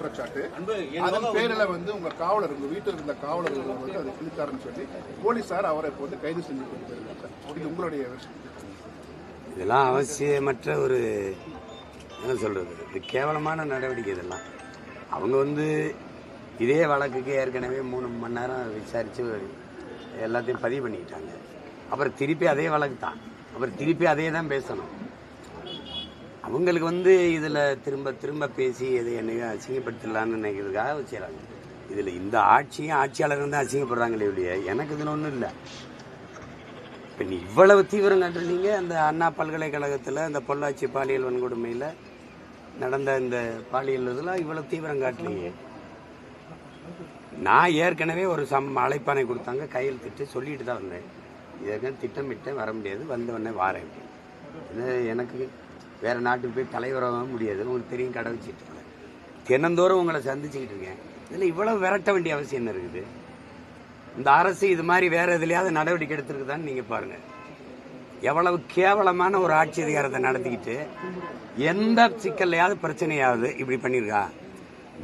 குற்றச்சாட்டு அதன் பேரில் வந்து உங்க காவலர் உங்க வீட்டில் இருந்த காவலர் ஒருவர் வந்து அதை கிழித்தாருன்னு சொல்லி போலீசார் அவரை இப்போ வந்து கைது செஞ்சு கொண்டு போயிருக்காங்க இது உங்களுடைய விஷயம் இதெல்லாம் அவசியமற்ற ஒரு என்ன சொல்றது? இது கேவலமான நடவடிக்கை இதெல்லாம். அவங்க வந்து இதே வழக்குக்கு ஏற்கனவே மூணு மணி நேரம் விசாரித்து எல்லாத்தையும் பதிவு பண்ணிக்கிட்டாங்க. அப்புறம் திருப்பி அதே வழக்கு தான். அப்புறம் திருப்பி அதே தான் பேசணும். அவங்களுக்கு வந்து இதில் திரும்ப திரும்ப பேசி இதை என்னையும் அசிங்கப்படுத்தலான்னு நினைக்கிறதுக்காக செய்கிறாங்க இதில் இந்த ஆட்சியும் ஆட்சியாளர்கள் தான் அசிங்கப்படுறாங்களே ஒழிய எனக்கு இதில் ஒன்றும் இல்லை. இப்போ நீ இவ்வளவு தீவிரம் காட்டுறீங்க அந்த அண்ணா பல்கலைக்கழகத்தில் அந்த பொள்ளாச்சி பாலியல் வன்கொடுமையில் நடந்த இந்த பாலியல் இதெல்லாம் இவ்வளவு தீவிரம் காட்டலீங்க நான் ஏற்கனவே ஒரு சம் அழைப்பானை கொடுத்தாங்க கையில் திட்டு சொல்லிட்டு தான் வந்தேன். இதற்கு திட்டமிட்டேன் வர முடியாது வந்த உடனே வாரேன். இது எனக்கு வேறு நாட்டுக்கு போய் தலைவராக முடியாது. உங்களுக்கு தெரியும் கடை வச்சுட்டு தினந்தோறும் உங்களை சந்திச்சுக்கிட்டு இருக்கேன். இதில் இவ்வளோ விரட்ட வேண்டிய அவசியம் என்ன இருக்குது? இந்த அரசு இது மாதிரி வேறு எதுலையாவது நடவடிக்கை எடுத்துருக்குதான்னு நீங்கள் பாருங்கள் எவ்வளவு கேவலமான ஒரு ஆட்சி அதிகாரத்தை நடத்திக்கிட்டு எந்த சிக்கல்லையாவது பிரச்சனையாவது இப்படி பண்ணியிருக்கா?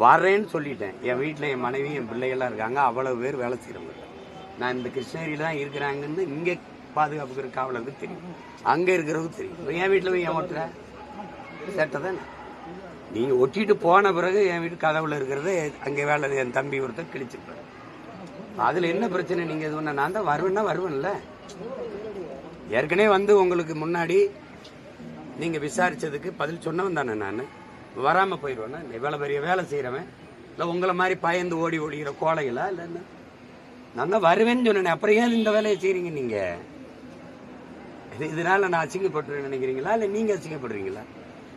வரேன்னு சொல்லிட்டேன். என் வீட்டில் என் மனைவி என் பிள்ளைகள்லாம் இருக்காங்க. அவ்வளவு பேர் வேலை செய்கிறவங்க நான் இந்த கிருஷ்ணகிரியில் தான் இருக்கிறாங்கன்னு இங்கே பாதுகாப்புக்கிற காவலருக்கு தெரியும். அங்கே இருக்கிறவங்க தெரியும். என் வீட்டில் போய் ஏன் ஓட்டுற? சேட்டை தானே நீ ஒட்டிட்டு போன பிறகு என் வீட்டு கதவுல இருக்கிறது அங்கே வேலை என் தம்பி ஒருத்தர் கிழிச்சிருப்பாரு. அதுல என்ன பிரச்சனை? நீங்க இது ஒன்று நான் தான் வருவேன்னா வருவேன்ல. ஏற்கனவே வந்து உங்களுக்கு முன்னாடி நீங்க விசாரிச்சதுக்கு பதில் சொன்னவன் தானே நான். வராம போயிடுவேன்னா இவ்வளவு பெரிய வேலை செய்யறவன் இல்ல உங்களை மாதிரி பயந்து ஓடி ஓடிக்கிற கோலைகளா இல்ல என்ன? நான் தான் வருவேன்னு சொன்னேன் அப்புறம் ஏன் இந்த வேலையை செய்கிறீங்க நீங்க? இது இதனால நான் அசிங்கப்பட்டுறேன்னு நினைக்கிறீங்களா? இல்ல நீங்க அசிங்கப்படுறீங்களா?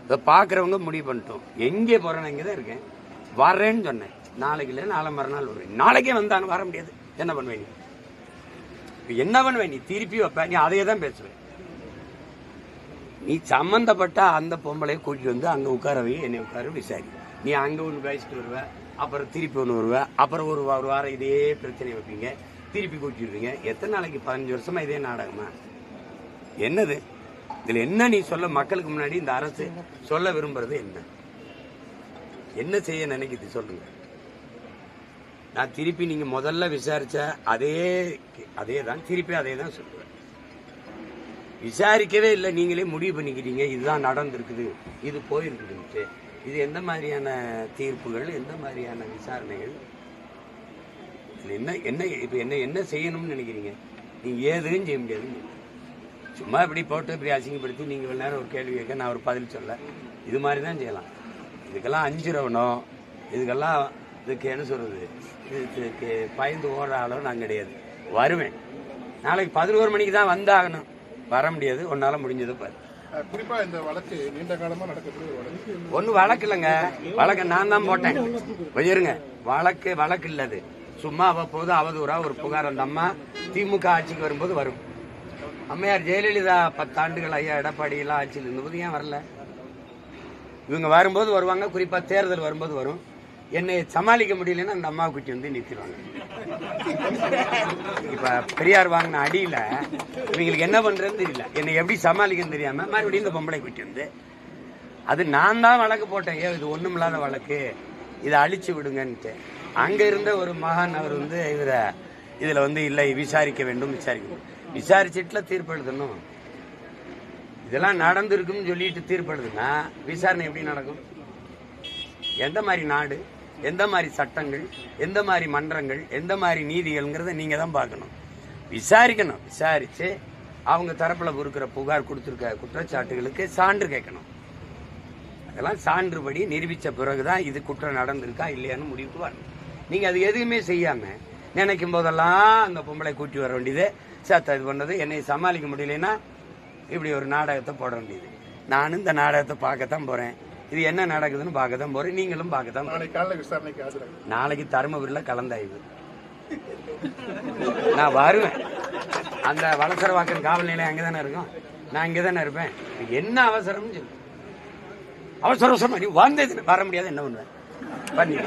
இதை பார்க்குறவங்க முடிவு பண்ணிட்டோம். எங்கே போகிறேன் இங்கே தான் இருக்கேன். வர்றேன்னு சொன்னேன். நாளைக்கு இல்லை நாளை மறுநாள் வருவேன். நாளைக்கே வந்தான்னு வர முடியாது. என்ன பண்ணுவேன் நீ? என்ன பண்ணுவேன் நீ? திருப்பி வைப்ப. நீ அதையே தான் பேசுவேன். நீ சம்மந்தப்பட்ட அந்த பொம்பளையை கூட்டிட்டு வந்து அங்கே உட்கார வை என்னை உட்கார விசாரி. நீ அங்கே ஒன்று பேசிட்டு வருவ அப்புறம் திருப்பி ஒன்று வருவ அப்புறம் ஒரு ஒரு வாரம் இதே பிரச்சனை வைப்பீங்க. திருப்பி கூட்டிடுவீங்க எத்தனை நாளைக்கு? பதினஞ்சு வருஷமா இதே நாடகமா? என்னது? இதுல என்ன நீ சொல்ல மக்களுக்கு முன்னாடி இந்த அரசு சொல்ல விரும்புறது என்ன? என்ன செய்ய நினைக்குது சொல்லுங்க. நான் திருப்பி நீங்க முதல்ல விசாரிச்ச அதே அதே தான் திருப்பி அதே தான் சொல்லுவேன். விசாரிக்கவே இல்லை நீங்களே முடிவு பண்ணிக்கிறீங்க இதுதான் நடந்திருக்குது இது போயிருக்குதுன்ட்டு. இது எந்த மாதிரியான தீர்ப்புகள் எந்த மாதிரியான விசாரணைகள்? என்ன என்ன இப்போ என்ன என்ன செய்யணும்னு நினைக்கிறீங்க? நீங்கள் ஏதுன்னு செய்ய முடியாது சும்மா இப்படி போட்டு இப்படி அசிங்கப்படுத்தி நீங்க இவ்வளவு நேரம் ஒரு கேள்வி கேட்க நான் ஒரு பதில் சொல்ல. இது மாதிரி தான் செய்யலாம். இதுக்கெல்லாம் அஞ்சுறவனோ இதுக்கெல்லாம் இதுக்கு என்ன சொல்றது? இதுக்கு பயந்து ஓடுற ஆளோ நான் கிடையாது. வருவேன். நாளைக்கு பதினோரு மணிக்கு தான் வந்தாகணும். வர முடியாது. உன்னால முடிஞ்சது பாரு. அஹ் குறிப்பா இந்த வழக்கு நீண்ட காலமா நடக்கக்கூடிய ஒரு வழக்கு. ஒன்றும் வழக்கு இல்லைங்க. வழக்கு நான் தான் போட்டேன். இருங்க. வழக்கு வழக்கு இல்ல அது சும்மா அவ்வப்போது அவதூறா ஒரு புகார் அந்த அம்மா திமுக ஆட்சிக்கு வரும்போது வரும். அம்மையார் ஜெயலலிதா பத்தாண்டுகள் ஐயா எடப்பாடி எல்லாம் ஆட்சியில் இருந்தபோது ஏன் வரல? இவங்க வரும்போது வருவாங்க குறிப்பா தேர்தல் வரும்போது வரும். என்னை சமாளிக்க முடியலன்னா அந்த அம்மாவை குட்டி வந்து நிறுத்திடுவாங்க. இப்ப பெரியார் வாங்கின அடியில இவங்களுக்கு என்ன பண்றதுன்னு தெரியல. என்னை எப்படி சமாளிக்கன்னு தெரியாம மறுபடியும் இந்த பொம்பளை குட்டி வந்து அது நான் தான் வழக்கு போட்டேன். ஏன் இது ஒண்ணுமில்லாத வழக்கு. இதை அழிச்சு விடுங்கன்ட்டு. அங்க இருந்த ஒரு மகான் அவர் வந்து இவரை இதுல வந்து இல்லை விசாரிக்க வேண்டும் விசாரிக்க வேண்டும். விசாரிச்சுட்டுல தீர்ப்பு எழுதணும் இதெல்லாம் நடந்திருக்குன்னு சொல்லிட்டு தீர்ப்பு எழுதுனா விசாரணை எப்படி நடக்கும்? எந்த மாதிரி நாடு எந்த மாதிரி சட்டங்கள் எந்த மாதிரி மன்றங்கள் எந்த மாதிரி நீதிகள்ங்கிறத நீங்க தான் பார்க்கணும். விசாரிக்கணும். விசாரிச்சு அவங்க தரப்புல இருக்கிற புகார் கொடுத்துருக்க குற்றச்சாட்டுகளுக்கு சான்று கேட்கணும். அதெல்லாம் சான்றுபடி நிரூபிச்ச பிறகுதான் இது குற்றம் நடந்திருக்கா இல்லையான்னு முடிவுக்கு வரணும். நீங்க அது எதுவுமே செய்யாம நினைக்கும் போதெல்லாம் அந்த பொம்பளை கூட்டி வர வேண்டியது சேத்த இது பண்ணது. என்னை சமாளிக்க முடியலன்னா இப்படி ஒரு நாடகத்தை போட வேண்டியது. நானும் இந்த நாடகத்தை பார்க்கத்தான் போறேன். இது என்ன நடக்குதுன்னு பார்க்க தான் போறேன். நீங்களும் பார்க்கத்தான் விசாரணைக்கு ஆஜராகும். நாளைக்கு தருமபுரியில் கலந்தாய்வு. நான் வருவேன். அந்த வளசரவாக்கம் காவல் நிலையம் அங்கே தானே இருக்கும்? நான் இங்கே தானே இருப்பேன். என்ன அவசரம்னு சொல்லு. அவசர அவசரமா நீ வந்தது வர முடியாது என்ன பண்ணுவேன் பண்ணி